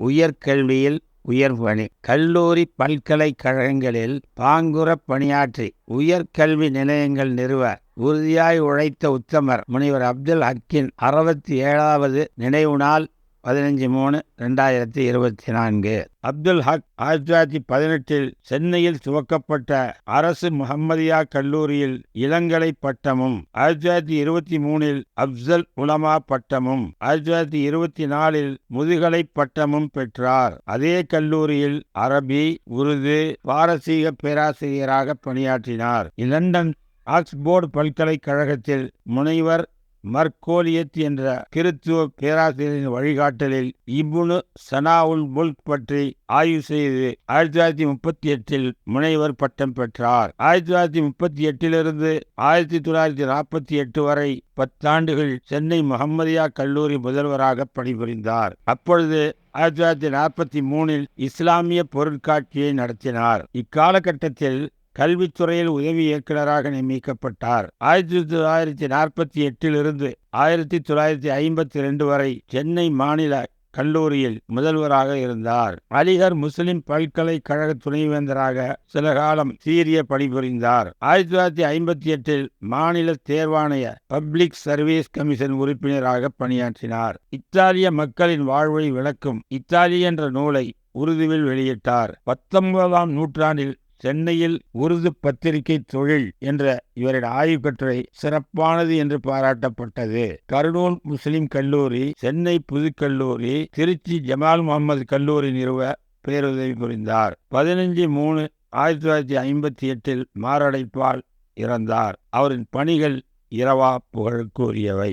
உயர்கல்வியில் உயர்பணி கல்லூரி பல்கலைக்கழகங்களில் பாங்குற பணியாற்றி உயர்கல்வி நிலையங்கள் நிறுவ உறுதியாய் உழைத்த உத்தமர் முனைவர் அப்துல் ஹக்கின் அறுபத்தி ஏழாவது நினைவு நாள் பதினஞ்சு மூணு ரெண்டாயிரத்தி இருபத்தி நான்கு. அப்துல் ஹக் ஆயிரத்தி தொள்ளாயிரத்தி பதினெட்டில் சென்னையில் துவக்கப்பட்ட அரசு முகம்மதியா கல்லூரியில் இளங்கலை பட்டமும் ஆயிரத்தி தொள்ளாயிரத்தி இருபத்தி மூணில் அப்சல் உலமா பட்டமும் ஆயிரத்தி தொள்ளாயிரத்தி இருபத்தி நாலில் முதுகலை பட்டமும் பெற்றார். அதே கல்லூரியில் அரபி உருது பாரசீக பேராசிரியராக பணியாற்றினார். லண்டன் ஆக்ஸ்போர்டு பல்கலைக்கழகத்தில் முனைவர் மர்கோலியத் என்ற கிறித்துவ பேராசிரியரின் வழிகாட்டலில் இபுனு சனாவுல் முல்க் பற்றி ஆய்வு செய்து ஆயிரத்தி தொள்ளாயிரத்தி முப்பத்தி எட்டில் முனைவர் பட்டம் பெற்றார். ஆயிரத்தி தொள்ளாயிரத்தி முப்பத்தி எட்டிலிருந்து ஆயிரத்தி தொள்ளாயிரத்தி நாற்பத்தி எட்டு வரை பத்தாண்டுகள் சென்னை முகம்மதியா கல்லூரி முதல்வராக பணிபுரிந்தார். அப்பொழுது ஆயிரத்தி தொள்ளாயிரத்தி நாற்பத்தி மூணில் இஸ்லாமிய பொருட்காட்சியை நடத்தினார். இக்காலகட்டத்தில் கல்வித்துறையில் உதவி இயக்குநராக நியமிக்கப்பட்டார். ஆயிரத்தி தொள்ளாயிரத்தி நாற்பத்தி எட்டிலிருந்து ஆயிரத்தி தொள்ளாயிரத்தி ஐம்பத்தி ரெண்டு வரை சென்னை மாநில கல்லூரியில் முதல்வராக இருந்தார். அலிகர் முஸ்லிம் பல்கலைக்கழக துணைவேந்தராக சில காலம் சீரிய பணிபுரிந்தார். ஆயிரத்தி தொள்ளாயிரத்தி ஐம்பத்தி எட்டில் மாநில தேர்வாணைய பப்ளிக் சர்வீஸ் கமிஷன் உறுப்பினராக பணியாற்றினார். இத்தாலிய மக்களின் வாழ்வை விளக்கும் இத்தாலி என்ற நூலை உருதுவில் வெளியிட்டார். பத்தொன்பதாம் நூற்றாண்டில் சென்னையில் உருது பத்திரிகை தொழில் என்ற இவரின் ஆய்வு கட்டுரை சிறப்பானது என்று பாராட்டப்பட்டது. கருணூல் முஸ்லிம் கல்லூரி சென்னை புதுக்கல்லூரி திருச்சி ஜமால் முகமது கல்லூரி நிறுவ பேருதவி புரிந்தார். பதினஞ்சு மூணு ஆயிரத்தி தொள்ளாயிரத்தி ஐம்பத்தி எட்டில் மாரடைப்பால் இறந்தார். அவரின் பணிகள் இரவா புகழுக்குரியவை